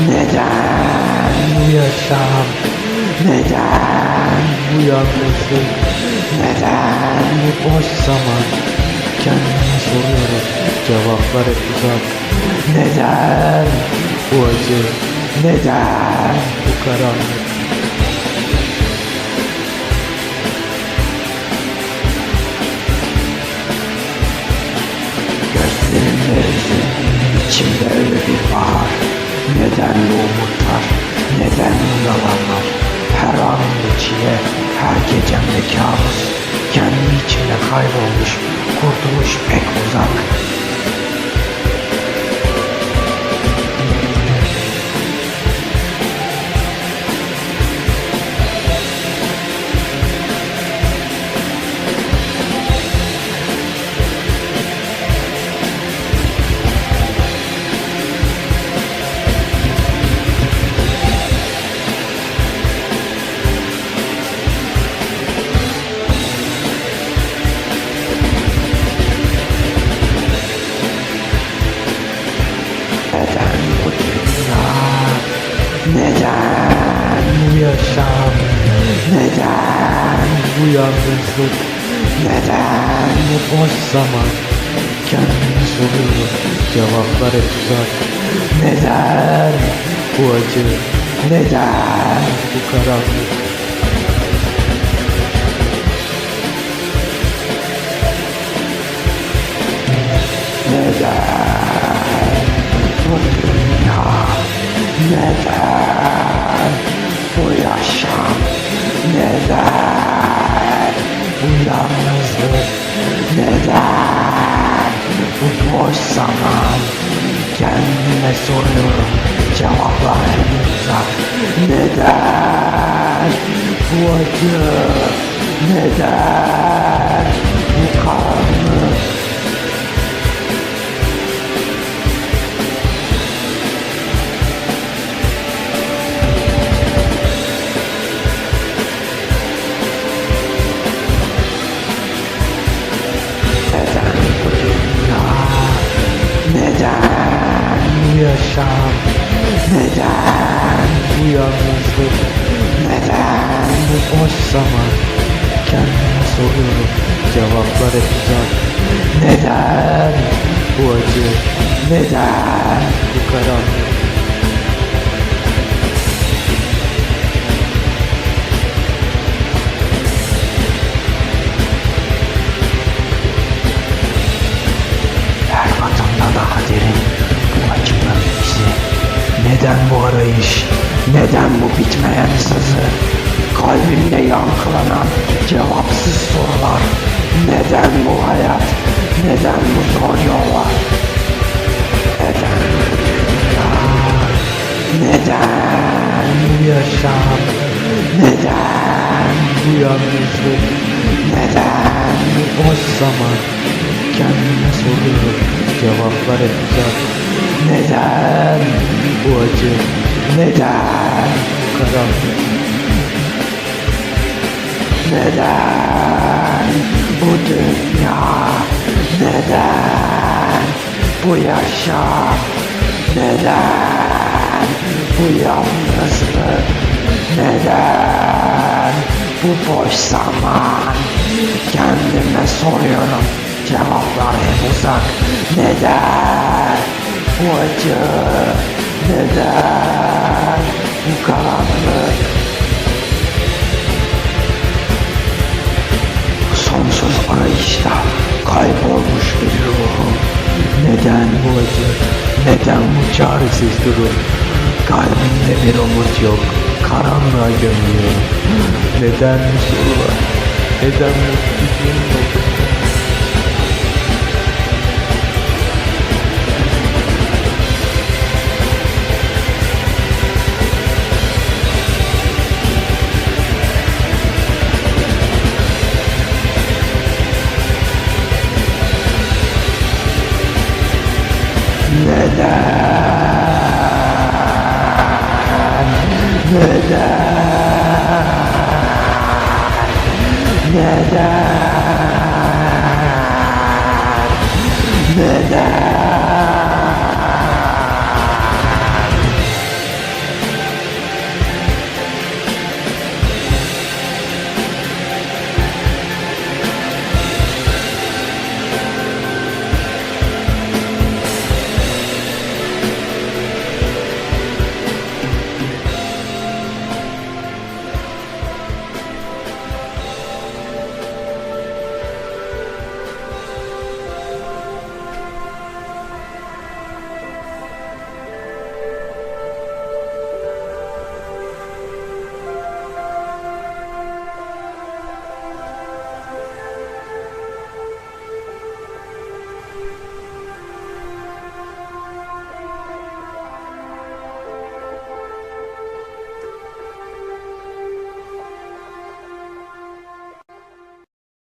Neden yaşam? Neden bu yalnızlık? Neden bu boş zaman? Kendime soruyorum, cevaplar hep uzak. Neden bu acı? Neden bu karanlık? Yalanlar? Her anımda çile, her gecemde kabus. Kendi içimde kaybolmuş, kurtuluş pek uzak. Yaşam? Neden bu yalnızlık? Neden bu boş zaman? Kendimi soruyorum, cevaplar hep uzak. Neden bu acı? Neden bu karanlık? Neden bu dünya? Neden bu yaşam? Neden bu yalnızlık? Neden bu boş zaman? Kendime soruyorum, cevaplar hep uzak. Neden bu acı? Neden bu karanlık? Yalnızlık? Neden bu boş zaman? Kendime soruyorum, cevaplar hep uzak. Neden bu acı? Neden bu karanlık? Neden bu arayış? Neden bu bitmeyen sızı? Kalbimde yankılanan cevapsız sorular. Neden bu hayat? Neden bu zor yollar? Neden bu dünya? Neden yaşam? Neden bu yalnızlık? Neden bu boş zaman? Kendime soruyorum, cevaplar uzak. Neden bu acı? Neden bu? Neden bu dünya? Neden bu yaşam? Neden bu yalnızlık? Neden bu boş zaman? Kendime soruyorum, cevaplar hep uzak. Neden bu acı? Neden bu karanlık? Sonsuz arayışta kaybolmuş bir ruhum. Neden bu acı? Neden bu çaresiz durum? Kalbimde bir umut yok. Karanlığa gömüyorum. Neden bu sorular? Neden bu gücüm yok? Neden? Neden?